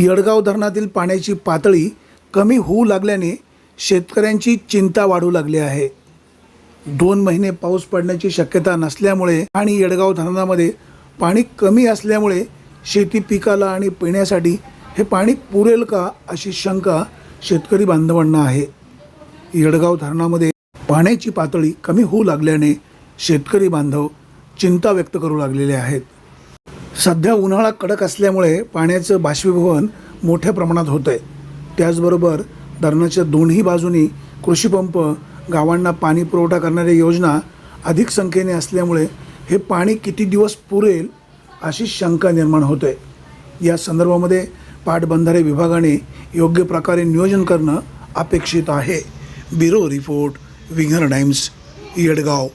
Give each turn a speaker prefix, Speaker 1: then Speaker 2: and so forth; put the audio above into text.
Speaker 1: यडगाव धरणातील पाण्याची पातळी कमी होऊ लागल्याने शेतकऱ्यांची चिंता वाढू लागली आहे. दोन महिने पाऊस पडण्याची शक्यता नसल्यामुळे आणि येडगाव धरणामध्ये पाणी कमी असल्यामुळे शेती पिकाला आणि पिण्यासाठी हे पाणी पुरेल का अशी शंका शेतकरी बांधवांना आहे. येडगाव धरणामध्ये पाण्याची पातळी कमी होऊ लागल्याने शेतकरी बांधव चिंता व्यक्त करू लागलेले आहेत. सध्या उन्हाळा कडक असल्यामुळे पाण्याचं बाष्पीभवन मोठ्या प्रमाणात होतं आहे त्याचबरोबर धरणाच्या दोन्ही बाजूनी कृषीपंप गावांना पाणी पुरवठा करणाऱ्या योजना अधिक संख्येने असल्यामुळे हे पाणी किती दिवस पुरेल अशी शंका निर्माण होते या संदर्भामध्ये पाटबंधारे विभागाने योग्य प्रकारे नियोजन करणं अपेक्षित आहे. ब्युरो रिपोर्ट विंगर टाइम्स येडगाव.